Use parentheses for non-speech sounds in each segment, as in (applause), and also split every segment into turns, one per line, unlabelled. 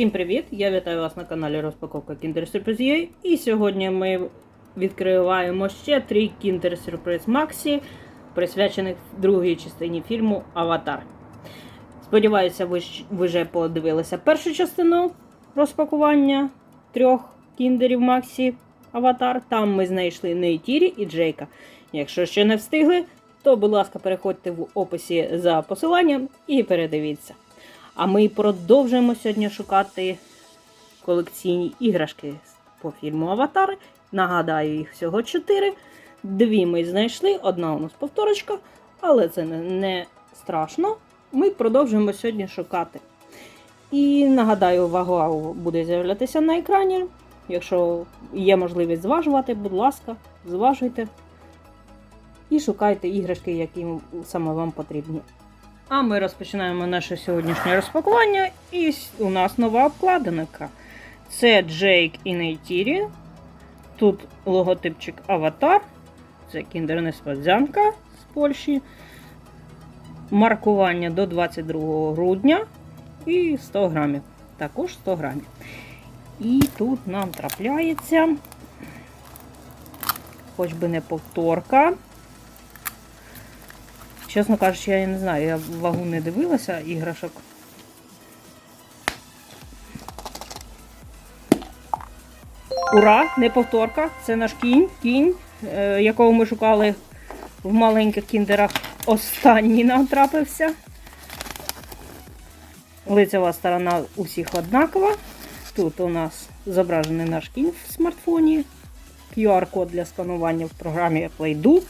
Всім привіт! Я вітаю вас на каналі Розпаковка Kinder Surprise І сьогодні ми відкриваємо ще три Kinder Surprise Maxi, присвячених другій частині фільму Аватар. Сподіваюся, ви, ви вже подивилися першу частину розпакування трьох кіндерів Максі Аватар. Там ми знайшли Нейтірі і Джейка. Якщо ще не встигли, то, будь ласка, переходьте в описі за посиланням і передивіться. А ми продовжуємо сьогодні шукати колекційні іграшки по фільму Аватар. Нагадаю, їх всього чотири. Дві ми знайшли, одна у нас повторочка, але це не страшно. Ми продовжуємо сьогодні шукати. І нагадаю, вага буде з'являтися на екрані. Якщо є можливість зважувати, будь ласка, зважуйте. І шукайте іграшки, які саме вам потрібні. А ми розпочинаємо наше сьогоднішнє розпакування. І у нас нова обкладинка. Це Джейк і Нейтірі. Тут логотипчик Аватар. Це кіндерна спадзянка з Польщі. Маркування до 22 грудня. І 100 грамів. Також 100 грамів. І тут нам трапляється. Хоч би не повторка. Чесно кажучи, я не знаю, я вагу не дивилася іграшок. Ура! Не повторка! Це наш кінь, кінь, е, якого ми шукали в маленьких кіндерах. Останній нам трапився. Лицева сторона усіх однакова. Тут у нас зображений наш кінь в смартфоні. QR-код для сканування в програмі Play-Do.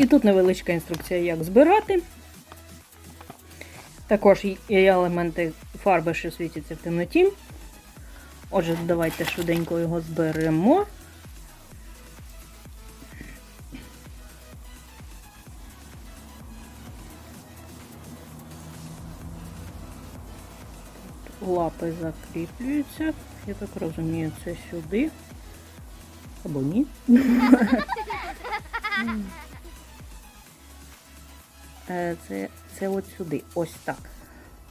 І тут невеличка інструкція, як збирати. Також є елементи фарби, що світяться в темноті. Отже, давайте швиденько його зберемо. Лапи закріплюються. Я так розумію, це сюди. Або ні. (laughs) Е, Це, це от сюди. Ось так.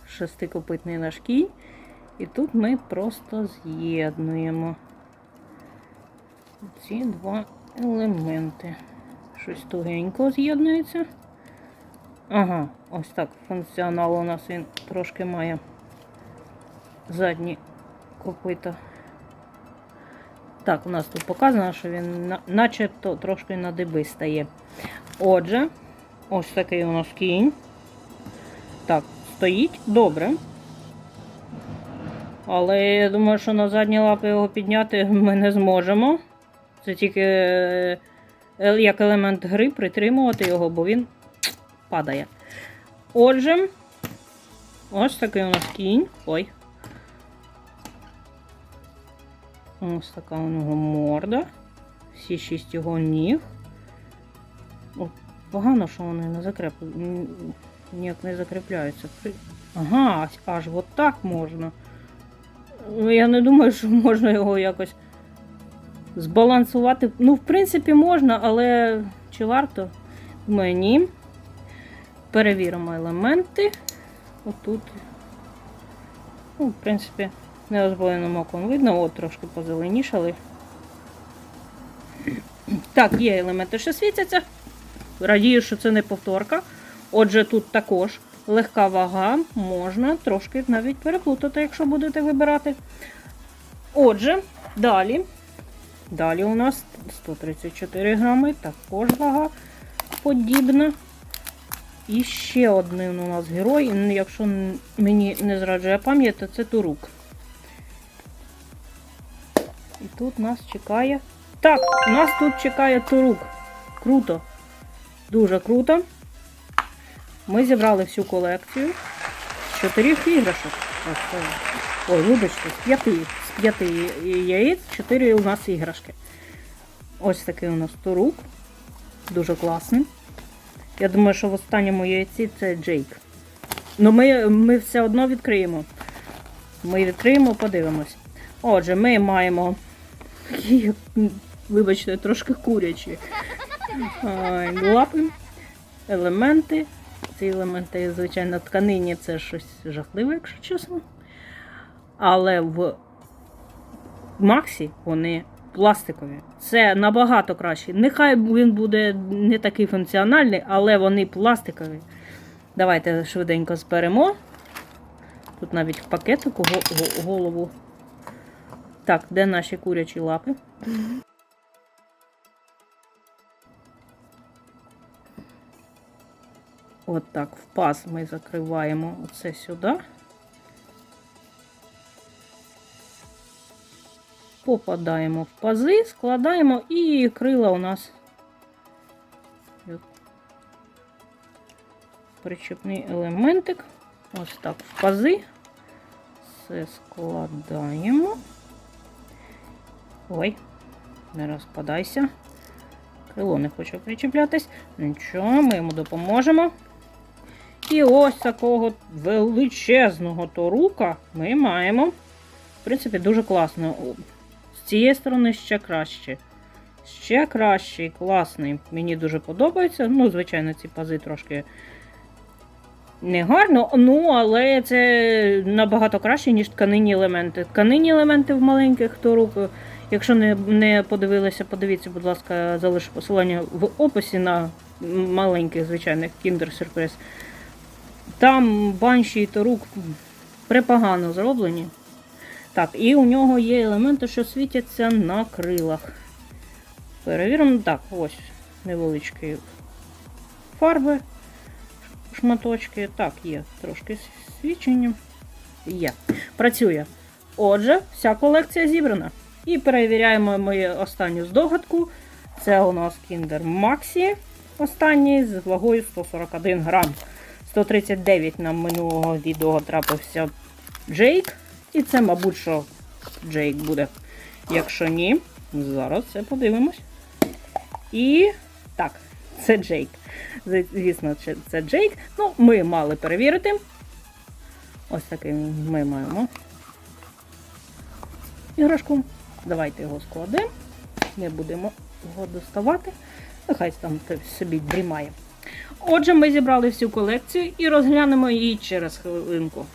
Шестикопитний наш кінь. І тут ми просто з'єднуємо ці два елементи. Щось тугенько з'єднується. Ага, ось так. Функціонал у нас він трошки має задні копита. Так, у нас тут показано, що він на- начебто трошки на диби стає. Отже, ось такий у нас кінь. Так, стоїть добре. Але я думаю, що на задні лапи його підняти (laughs) ми не зможемо. Це тільки е, е, як елемент гри притримувати його, бо він падає. Отже, ось такий у нас кінь. Ой. Ось така у нього морда. Всі шість його ніг. Погано, що вони не закреп... ніяк не закріпляються. Ага, аж от так можна. Ну, Я не думаю, що можна його якось збалансувати. Ну, в принципі, можна, але чи варто? Думаю, ні. Перевіримо елементи. Отут. Ну, в принципі, неозброєним оком видно, от трошки позеленішали. Так, є елементи, що світяться. Радію, що це не повторка. Отже, тут також легка вага, можна трошки навіть переплутати, якщо будете вибирати. Отже, далі. Далі у нас 134 грами, також вага подібна. І ще один у нас герой. Якщо мені не зраджує пам'ять, це Турук. І тут нас чекає. Так, нас тут чекає Турук. Круто. Дуже круто. Ми зібрали всю колекцію з чотирьох іграшок. Ой, вибачте, з п'яти. З п'яти яєць, чотири у нас іграшки. Ось такий у нас турук. Дуже класний. Я думаю, що в останньому яйці це Джейк. Ну ми, ми все одно відкриємо. Ми відкриємо, подивимось. Отже, ми маємо (laughs) вибачте, трошки курячі лапи, елементи, ці елементи, звичайно, тканині це щось жахливе, якщо чесно. Але в Максі вони пластикові. Це набагато краще. Нехай він буде не такий функціональний, але вони пластикові. Давайте швиденько зберемо. Тут навіть в пакетику го- го- голову. Так, де наші курячі лапи? От в паз ми закриваємо оце сюди. Попадаємо в пази, складаємо і крила у нас причепний елементик. Ось так в пази. Все складаємо. Ой, не розпадайся. Крило не хоче причеплятись. Нічого, ми йому допоможемо. І ось такого величезного торука ми маємо. В принципі, дуже класно. З цієї сторони ще краще. Ще кращий, класний. Мені дуже подобається. Ну, звичайно, ці пази трошки не гарно, ну, але це набагато краще, ніж тканинні елементи. Тканинні елементи в маленьких торук. Якщо не, не подивилися, подивіться, будь ласка, залишу посилання в описі на маленьких звичайних Kinder Surprise. Там банші і торук препогано зроблені. Так, і у нього є елементи, що світяться на крилах. Перевіримо. Так, ось невеличкі фарби, шматочки. Так, є трошки свічення. Є. Працює. Отже, вся колекція зібрана. І перевіряємо ми останню здогадку. Це у нас Kinder Maxi останній з вагою 141 грам. 139 нам минулого відео трапився Джейк. І це, мабуть, що Джейк буде. Якщо ні, зараз це подивимось. І так, це Джейк. Звісно, це Джейк. Ну, ми мали перевірити. Ось такий ми маємо іграшку. Давайте його складемо. Не будемо його доставати. Нехай там собі дрімає. Отже, ми зібрали всю колекцію і розглянемо її через хвилинку.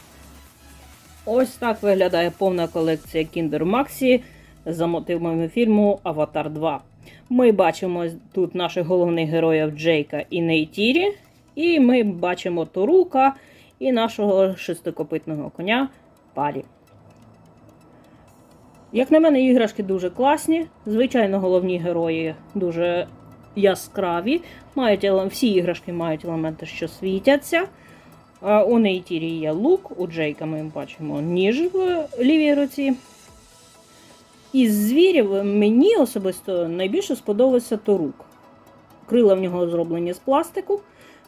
Ось так виглядає повна колекція Kinder Maxi за мотивами фільму Аватар 2. Ми бачимо тут наших головних героїв Джейка і Нейтірі. І ми бачимо Торука і нашого шестикопитного коня Палі. Як на мене, іграшки дуже класні. Звичайно, головні герої дуже яскраві. Мають, всі іграшки мають елементи, що світяться. У Нейтірі є лук, у Джейка ми бачимо ніж в лівій руці. Із звірів мені особисто найбільше сподобався Торук. Крила в нього зроблені з пластику.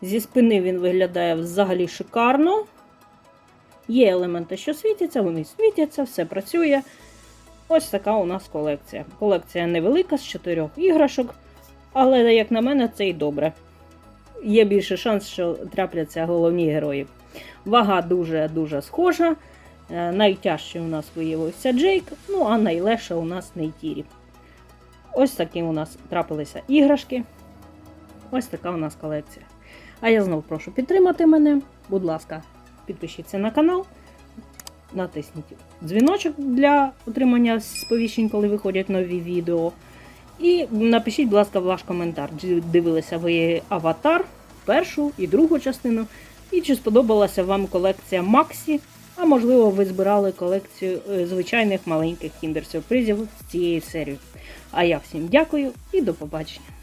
Зі спини він виглядає взагалі шикарно. Є елементи, що світяться, вони світяться, все працює. Ось така у нас колекція. Колекція невелика з чотирьох іграшок, але, як на мене, це і добре. Є більше шанс, що трапляться головні герої. Вага дуже-дуже схожа. Е, Найтяжчий у нас виявився Джейк, ну а найлегше у нас Нейтірі. Ось такі у нас трапилися іграшки. Ось така у нас колекція. А я знов прошу підтримати мене. Будь ласка, підпишіться на канал, натисніть дзвіночок для отримання сповіщень, коли виходять нові відео. І напишіть, будь ласка, ваш коментар. Чи дивилися ви аватар, першу і другу частину, і чи сподобалася вам колекція Максі, а можливо, ви збирали колекцію е, звичайних маленьких кіндер-сюрпризів з цієї серії. А я всім дякую і до побачення.